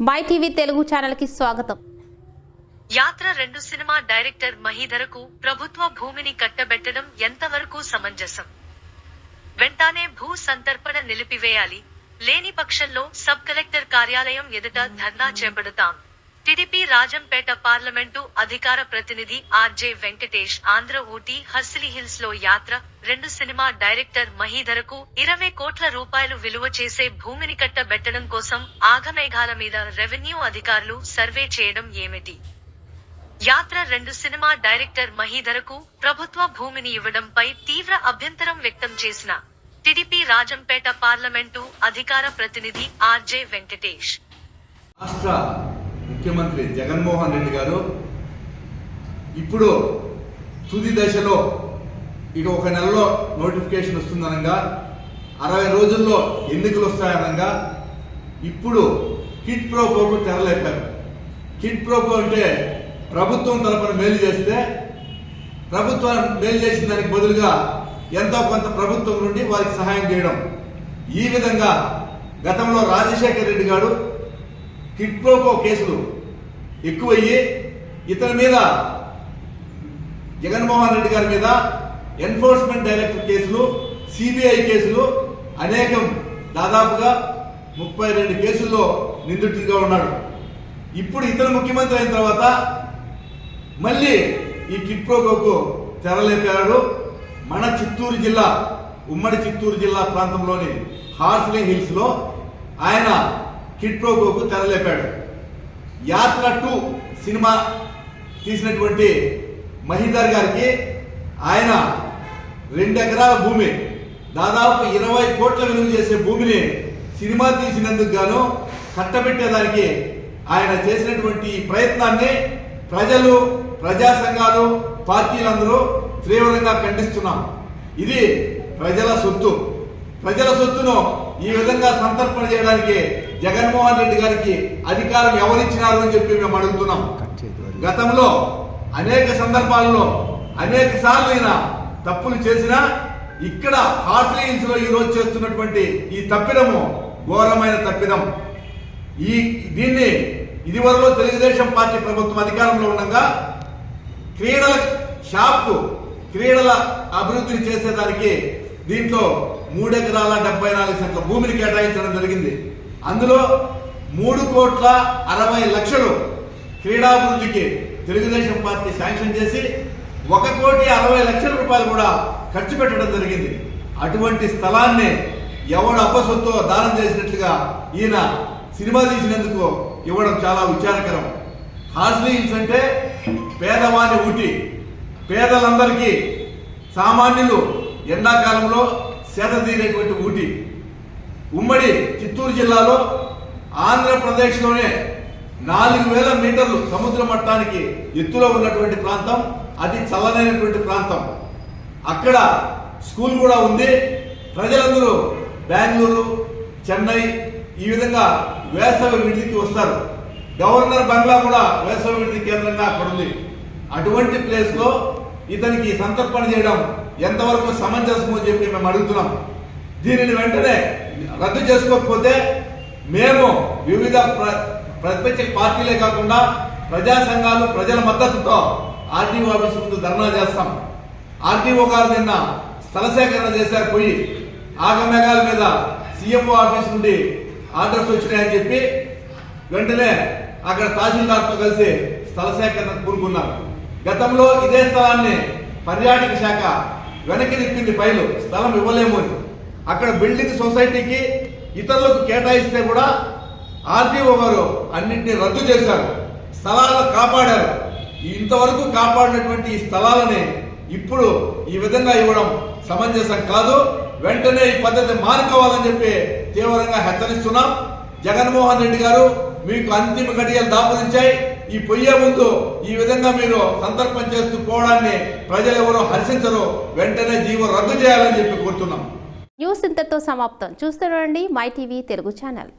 My TV Telugu ఛానల్కి స్వాగతం. యాత్ర రెండు సినిమా డైరెక్టర్ మహీధరకు ప్రభుత్వ భూమిని కట్టబెట్టడం ఎంతవరకు సమంజసం? వెంటనే భూ సంతర్పణ నిలిపివేయాలి. లేని పక్షంలో సబ్ కలెక్టర్ కార్యాలయం ఎదుట ధర్నా చేపడతాం. టిడిపి రాజంపేట పార్లమెంటు అధికార ప్రతినిధి ఆర్జే వెంకటేష్ ఆంధ్ర ఊటీ హర్సిలీ హిల్స్లో యాత్ర రెండు సినిమా డైరెక్టర్ మహీధరకు ఇరవై కోట్ల రూపాయలు విలువ చేసే భూమిని కట్టబెట్టడం కోసం ఆగమేఘాల మీద రెవెన్యూ అధికారులు సర్వే చేయడం ఏమిటి? యాత్ర రెండు సినిమా డైరెక్టర్ మహీధరకు ప్రభుత్వ భూమిని ఇవ్వడంపై తీవ్ర అభ్యంతరం వ్యక్తం చేసిన టిడిపి రాజంపేట పార్లమెంటు అధికార ప్రతినిధి ఆర్జే వెంకటేష్. రాష్ట్ర ముఖ్యమంత్రి జగన్మోహన్ రెడ్డి గారు ఇప్పుడు తుది దశలో ఇక ఒక నెలలో నోటిఫికేషన్ వస్తుందనగా అరవై రోజుల్లో ఎన్నికలు వస్తాయనగా ఇప్పుడు కిట్ ప్రోకోకు తెరలేపారు. కిట్ ప్రోకో అంటే ప్రభుత్వం తరపున మేలు చేస్తే ప్రభుత్వం మేలు చేసిన దానికి బదులుగా ఎంతో కొంత ప్రభుత్వం నుండి వారికి సహాయం చేయడం. ఈ విధంగా గతంలో రాజశేఖర రెడ్డి గారు కిట్ ప్రోకో కేసులు ఎక్కువయ్యి ఇతని మీద జగన్మోహన్ రెడ్డి గారి మీద ఎన్ఫోర్స్మెంట్ డైరెక్టర్ కేసులు సిబిఐ కేసులు అనేకం దాదాపుగా ముప్పై రెండు కేసుల్లో నిందితుడిగా ఉన్నాడు. ఇప్పుడు ఇతను ముఖ్యమంత్రి అయిన తర్వాత మళ్ళీ ఈ కిట్ తెరలేపాడు. మన చిత్తూరు జిల్లా ఉమ్మడి చిత్తూరు జిల్లా ప్రాంతంలోని హార్స్లీ హిల్స్లో ఆయన కిట్ ప్రోగోకు తెరలేపాడు. యాత్ర టూ సినిమా తీసినటువంటి మహీధర్ గారికి ఆయన రెండు ఎకరాల భూమి దాదాపు ఇరవై కోట్ల విలువ చేసే భూమిని సినిమా తీసినందుకు గాను కట్టబెట్టేదానికి ఆయన చేసినటువంటి ప్రయత్నాన్ని ప్రజలు ప్రజా సంఘాలు పార్టీలందరూ తీవ్రంగా ఖండిస్తున్నాం. ఇది ప్రజల సొత్తు. ప్రజల సొత్తును ఈ విధంగా సంతర్పణ చేయడానికి జగన్మోహన్ రెడ్డి గారికి అధికారం ఎవరిచ్చినారు అని చెప్పి మేము అడుగుతున్నాం. గతంలో అనేక సందర్భాల్లో అనేక సార్లు ఈయన తప్పులు చేసినా ఇక్కడ హార్ట్లీ ఈ రోజు చేస్తున్నటువంటి ఈ తప్పిదము ఘోరమైన తప్పిదం. ఈ దీన్ని ఇదివరలో తెలుగుదేశం పార్టీ ప్రభుత్వం అధికారంలో ఉండగా క్రీడల షాప్కు క్రీడల అభివృద్ధిని చేసేదానికి దీంట్లో మూడెకరాల డెబ్బై నాలుగు సెంట్ల భూమిని కేటాయించడం జరిగింది. అందులో మూడు కోట్ల అరవై లక్షలు క్రీడాభివృద్ధికి తెలుగుదేశం పార్టీ శాంక్షన్ చేసి ఒక కోటి అరవై లక్షల రూపాయలు కూడా ఖర్చు పెట్టడం జరిగింది. అటువంటి స్థలాన్ని ఎవడు అప్పసొత్తో దానం చేసినట్లుగా ఈయన సినిమా తీసినందుకు ఇవ్వడం చాలా విచారకరం. హార్స్లీ హిల్స్ అంటే పేదవాని ఊటి. పేదలందరికీ సామాన్యులు ఎండాకాలంలో సేద ఊటి. ఉమ్మడి చిత్తూరు జిల్లాలో ఆంధ్రప్రదేశ్లోనే నాలుగు వేల మీటర్లు సముద్ర మట్టానికి ఎత్తులో ఉన్నటువంటి ప్రాంతం అది చల్లనైనటువంటి ప్రాంతం. అక్కడ స్కూల్ కూడా ఉంది. ప్రజలందరూ బెంగళూరు చెన్నై ఈ విధంగా వేసవి విడిదికి వస్తారు. గవర్నర్ బంగ్లా కూడా వేసవి విడిది కేంద్రంగా అక్కడ ఉంది అటువంటి ప్లేస్లో ఇతనికి సంతర్పణ చేయడం ఎంతవరకు సమంజసము అని చెప్పి మేము అడుగుతున్నాం. దీనిని వెంటనే రద్దు చేసుకోకపోతే మేము వివిధ ప్ర- ప్రతిపక్ష పార్టీలే కాకుండా ప్రజా సంఘాలు ప్రజల మద్దతుతో ఆర్టీఓ ఆఫీస్ ముందు ధర్నా చేస్తాం. ఆర్టీఓ గారు నిన్న స్థల సేకరణ చేశారు పోయి ఆగమేఘాల మీద సీఎంఓ ఆఫీస్ నుండి ఆర్డర్స్ వచ్చినాయని చెప్పి వెంటనే అక్కడ తహసీల్దార్తో కలిసి స్థల సేకరణ కూరుకున్నారు గతంలో ఇదే స్థలాన్ని పర్యాటక శాఖ వెనక్కి తిప్పింది ఫైలు. స్థలం ఇవ్వలేము అని. అక్కడ బిల్డింగ్ సొసైటీకి ఇతరులకు కేటాయిస్తే కూడా ఆర్టీఓ గారు అన్నింటినీ రద్దు చేశారు. స్థలాలను కాపాడారు. ఇంతవరకు కాపాడినటువంటి ఈ స్థలాలని ఇప్పుడు ఈ విధంగా ఇవ్వడం సమంజసం కాదు. వెంటనే ఈ పద్ధతి మానుకోవాలని చెప్పి తీవ్రంగా హెచ్చరిస్తున్నాం. జగన్మోహన్ రెడ్డి గారు మీకు అంతిమ గడియలు దాపురించాయి. ఈ పొయ్యే ముందు ఈ విధంగా మీరు సందర్భం చేస్తూ పోవడాన్ని ప్రజలు ఎవరో హర్షించరు. వెంటనే జీవో రద్దు చేయాలని చెప్పి కోరుతున్నాం. న్యూస్ ఇంతతో సమాప్తం. చూస్తుండండి మై టీవీ తెలుగు ఛానల్.